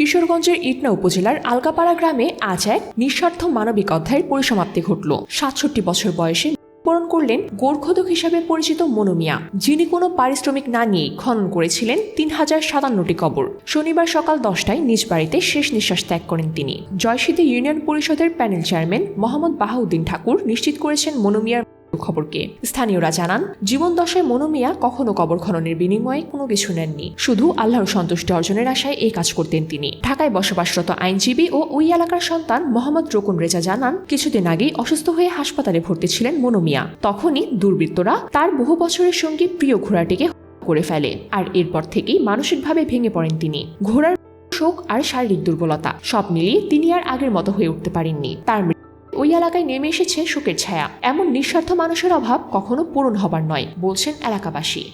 কিশোরগঞ্জের ইটনা উপজেলার আলগাপাড়া গ্রামে আজ এক নিঃস্বার্থ মানবিক অধ্যায়ের পরিসমাপ্তি ঘটল। সাতষট্টি বছর বয়সে পূরণ করলেন গোর্খদক হিসাবে পরিচিত মনোমিয়া যিনি কোনো পারিশ্রমিক না নিয়েই খনন করেছিলেন তিন হাজার সাতান্নটি কবর। শনিবার সকাল দশটায় নিজ বাড়িতে শেষ নিঃশ্বাস ত্যাগ করেন তিনি। জয়সিদ্ধি ইউনিয়ন পরিষদের প্যানেল চেয়ারম্যান মোহাম্মদ বাহাউদ্দিন ঠাকুর নিশ্চিত করেছেন মনোমিয়ার খবরকে। স্থানীয়রা জানান, জীবন দশায় মনোমিয়া কখনো কবর খননের বিনিময়ে কোনো কিছু নেননি। শুধু আল্লাহর সন্তুষ্টি অর্জনের আশায় এই কাজ করতেন তিনি। ঢাকায় বসবাসরত আইনজীবী ও ওই এলাকার সন্তান মোহাম্মদ রকুন রেজা জানান, কিছুদিন আগেই অসুস্থ হয়ে হাসপাতালে ভর্তি ছিলেন মনোমিয়া। তখনই দুর্বৃত্তরা তার বহু বছরের সঙ্গে প্রিয় ঘোড়াটিকে করে ফেলে আর এরপর থেকেই মানসিকভাবে ভেঙে পড়েন তিনি। ঘোড়ার শোক আর শারীরিক দুর্বলতা সব মিলিয়ে তিনি আর আগের মতো হয়ে উঠতে পারেননি। তার ওই এলাকায় নেমে এসেছে শোকের ছায়া। এমন নিঃস্বার্থ মানুষের অভাব কখনো পূরণ হবার নয়, বলছেন এলাকাবাসী।